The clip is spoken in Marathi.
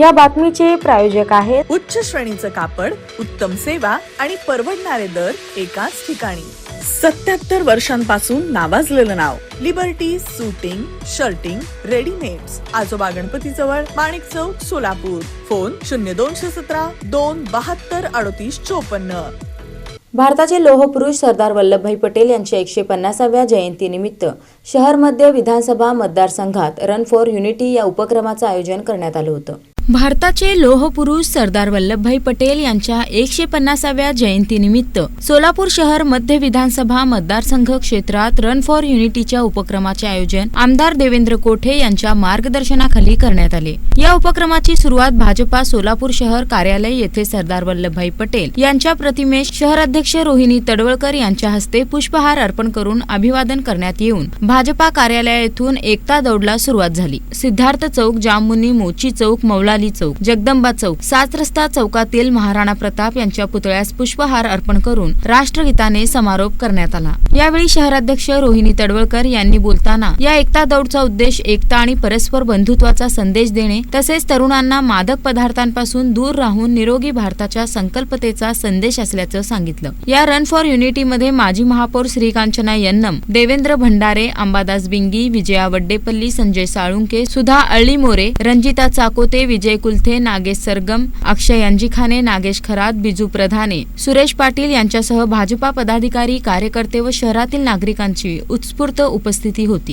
या बातमीचे प्रायोजक आहेत. उच्च श्रेणीचं कापड उत्तम सेवा आणि परवडणारे दर एकाच ठिकाणी. सत्याहत्तर वर्षांपासून नावाजलेलं नाव. Liberty suiting shirting readymades Ajoba Ganpati जवळ माणिक चौक सोलापूर. फोन शून्य दोनशे सतरा दोन बहात्तर अडतीस चोपन्न. भारताचे लोहपुरुष सरदार वल्लभभाई पटेल यांच्या एकशे पन्नासाव्या जयंतीनिमित्त शहर मध्य विधानसभा मतदारसंघात रन फॉर युनिटी या उपक्रमाचं आयोजन करण्यात आलं होतं. भारताचे लोहपुरुष सरदार वल्लभभाई पटेल यांच्या एकशे पन्नासाव्या जयंतीनिमित्त सोलापूर शहर मध्य विधानसभा मतदारसंघ क्षेत्रात रन फॉर युनिटीच्या उपक्रमाचे आयोजन आमदार देवेंद्र कोठे यांच्या मार्गदर्शनाखाली करण्यात आले. या उपक्रमाची सुरुवात भाजपा सोलापूर शहर कार्यालय येथे सरदार वल्लभभाई पटेल यांच्या प्रतिमेस शहराध्यक्ष रोहिणी तडवळकर यांच्या हस्ते पुष्पहार अर्पण करून अभिवादन करण्यात येऊन भाजपा कार्यालयातून एकता दौडला सुरुवात झाली. सिद्धार्थ चौक जाममुनी मोची चौक मौला मुलाली चौक जगदंबा चौक सात रस्ता चौकातील महाराणा प्रताप यांच्या पुतळ्यास पुष्पहार अर्पण करून राष्ट्रगीताने समारोप करण्यात आला. यावेळी शहराध्यक्ष रोहिणी तडवळकर यांनी बोलताना या एकता दौडचा उद्देश एकता आणि परस्पर बंधुत्वाचा संदेश देणे तसेच तरुणांना मादक पदार्थांपासून दूर राहून निरोगी भारताच्या संकल्पतेचा संदेश असल्याचं सांगितलं. या रन फॉर युनिटी मध्ये माजी महापौर श्रीकांचना यन्नम देवेंद्र भंडारे अंबादास बिंगी विजया वड्डेपल्ली संजय साळुंके सुधा अळीमोरे रंजिता चाकोते विजय कुलथे नागेश सरगम अक्षय अंजिखाने नागेश खरात बिजू प्रधाने सुरेश पाटील यांच्यासह भाजपा पदाधिकारी कार्यकर्ते व शहरातील नागरिकांची उत्स्फूर्त उपस्थिती होती.